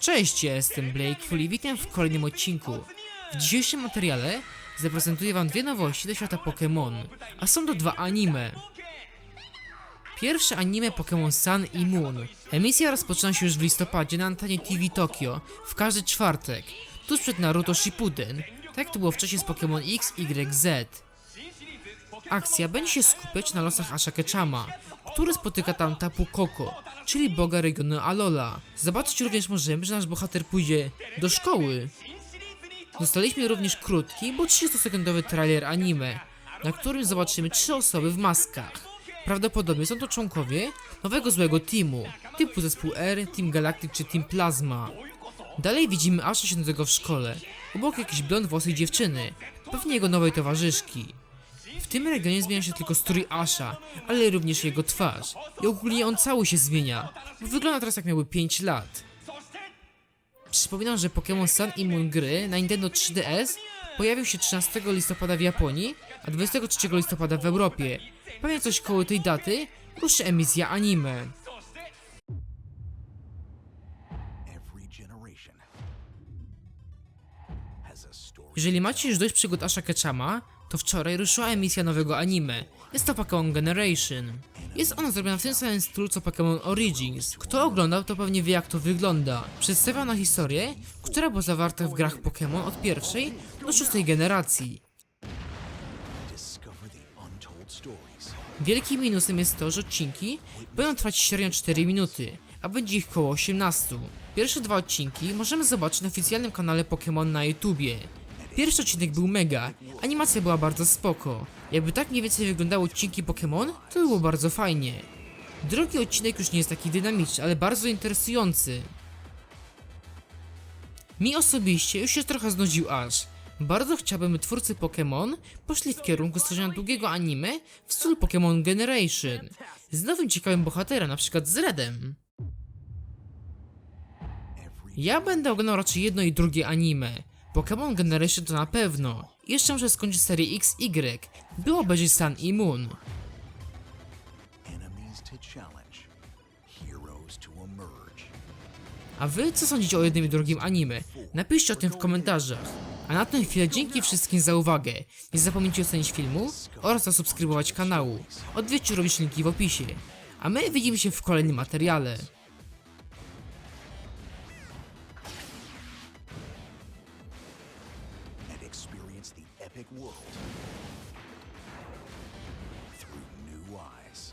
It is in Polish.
Cześć, jestem Blake Full i witam w kolejnym odcinku. W dzisiejszym materiale zaprezentuję wam dwie nowości do świata Pokémon, a są to dwa anime. Pierwsze anime Pokémon Sun i Moon. Emisja rozpoczyna się już w listopadzie na antenie TV Tokyo w każdy czwartek, tuż przed Naruto Shippuden, tak jak to było wcześniej z Pokémon X, Y, Z. Akcja będzie się skupiać na losach Ashake-chama, który spotyka tam Tapu Koko, czyli boga regionu Alola. Zobaczyć również możemy, że nasz bohater pójdzie do szkoły. Dostaliśmy również krótki, bo 30-sekundowy trailer anime, na którym zobaczymy trzy osoby w maskach. Prawdopodobnie są to członkowie nowego złego teamu, typu zespół R, Team Galactic czy Team Plasma. Dalej widzimy Asha siedzącego w szkole, obok jakiejś blond włosej dziewczyny, pewnie jego nowej towarzyszki. W tym regionie zmienia się tylko strój Asha, ale również jego twarz. I ogólnie on cały się zmienia, bo wygląda teraz jak miałby 5 lat. Przypominam, że Pokémon Sun i Moon gry na Nintendo 3DS pojawił się 13 listopada w Japonii, a 23 listopada w Europie. Pewnie coś koło tej daty ruszy emisja anime. Jeżeli macie już dość przygód Asha Ketchama, to wczoraj ruszyła emisja nowego anime. Jest to Pokémon Generation. Jest ona zrobiona w tym samym stylu co Pokémon Origins. Kto oglądał, to pewnie wie jak to wygląda. Przedstawia ona historię, która była zawarta w grach Pokémon od pierwszej do szóstej generacji. Wielkim minusem jest to, że odcinki będą trwać średnio 4 minuty, a będzie ich około 18. Pierwsze dwa odcinki możemy zobaczyć na oficjalnym kanale Pokémon na YouTubie. Pierwszy odcinek był mega, animacja była bardzo spoko. Jakby tak mniej więcej wyglądały odcinki Pokémon, to by było bardzo fajnie. Drugi odcinek już nie jest taki dynamiczny, ale bardzo interesujący. Mi osobiście już się trochę znudził aż. Bardzo chciałbym, by twórcy Pokémon poszli w kierunku stworzenia długiego anime w stylu Pokémon Generation. Z nowym ciekawym bohaterem, na przykład z Redem. Ja będę oglądał raczej jedno i drugie anime. Pokémon Generation to na pewno. Jeszcze muszę skończyć serię XY, by obejrzeć Sun i Moon. A wy co sądzicie o jednym i drugim anime? Napiszcie o tym w komentarzach. A na tę chwilę dzięki wszystkim za uwagę. Nie zapomnijcie ocenić filmu oraz zasubskrybować kanału. Odwiedźcie również linki w opisie. A my widzimy się w kolejnym materiale. epic world through new eyes.